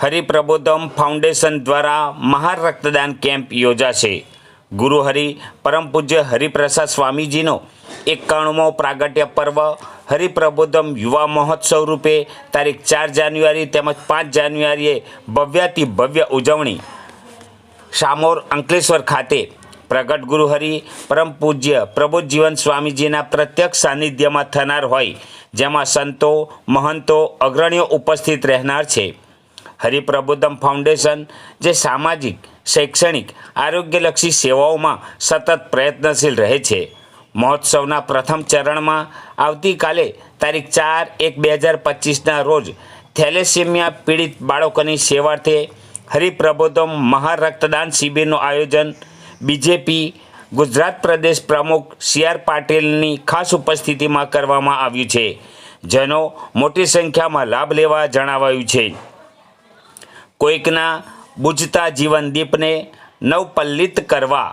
Hariprabodham foundation દ્વારા મહાર રક્તદાન camp યોજાશે. ગુરુ હરિ પરમ પૂજ્ય હરિપ્રસાદ સ્વામીજીનો એકાણુંમો પ્રાગટ્ય પર્વ હરિપ્રબોધમ યુવા મહોત્સવ રૂપે તારીખ ચાર જાન્યુઆરી તેમજ પાંચ જાન્યુઆરીએ ભવ્યાતિ ભવ્ય ઉજવણી શામોર અંકલેશ્વર ખાતે. પ્રગટ ગુરુ હરિ પરમ પૂજ્ય પ્રબોધ જીવન સ્વામીજીના પ્રત્યક્ષ સાનિધ્યમાં થનાર હોય, જેમાં સંતો, મહંતો, અગ્રણીઓ ઉપસ્થિત રહેનાર છે. હરિપ્રબોધમ ફાઉન્ડેશન જે સામાજિક, શૈક્ષણિક, આરોગ્યલક્ષી સેવાઓમાં સતત પ્રયત્નશીલ રહે છે. મહોત્સવના પ્રથમ ચરણમાં આવતીકાલે તારીખ ચાર એક બે હજાર પચીસના રોજ થેલેસેમિયા પીડિત બાળકોની સેવાર્થે હરિપ્રબોધમ મહારક્તદાન શિબિરનું આયોજન બીજેપી, ગુજરાત પ્રદેશ પ્રમુખ સી આર પાટીલની ખાસ ઉપસ્થિતિમાં કરવામાં આવ્યું છે. જેનો મોટી સંખ્યામાં લાભ લેવા જણાવાયું છે. કોઈકના બુજતા જીવનદીપને નવપલ્લિત કરવા,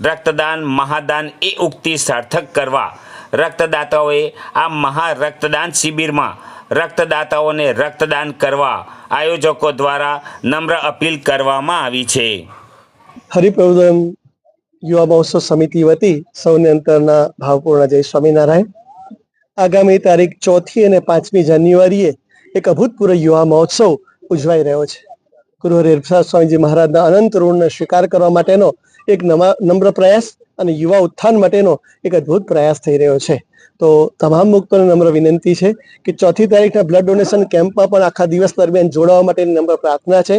રક્તદાન, મહાદાન એ ઉક્તિ સાર્થક કરવા. રક્તદાતાઓએ આ મહા રક્તદાન શિબિરમાં રક્તદાતાઓને રક્તદાન કરવા આયોજકો દ્વારા નમ્ર અપીલ કરવામાં આવી છે. હરિપ્રબોધન યુવા મહોત્સવ સમિતિ વતી સૌને અંતરના ભાવપૂર્ણ જય સ્વામિનારાયણ. આગામી તારીખ ચોથી અને પાંચમી જાન્યુઆરીએ એક અભૂતપૂર્વ યુવા મહોત્સવ ઉજવાઈ રહ્યો છે. ગુરુ હરિપ્રસાદ સ્વામીજી મહારાજના અનંત ઋણને સ્વીકાર કરવા માટેનો એક નવા નમ્ર પ્રયાસ અને યુવા ઉત્થાન માટેનો એક અદ્ભુત પ્રયાસ થઈ રહ્યો છે. તો તમામ મુક્તોને નમ્ર વિનંતી છે કે ચોથી તારીખના બ્લડ ડોનેશન કેમ્પમાં પણ આખા દિવસ દરમિયાન જોડાવા માટેની નમ્ર પ્રાર્થના છે.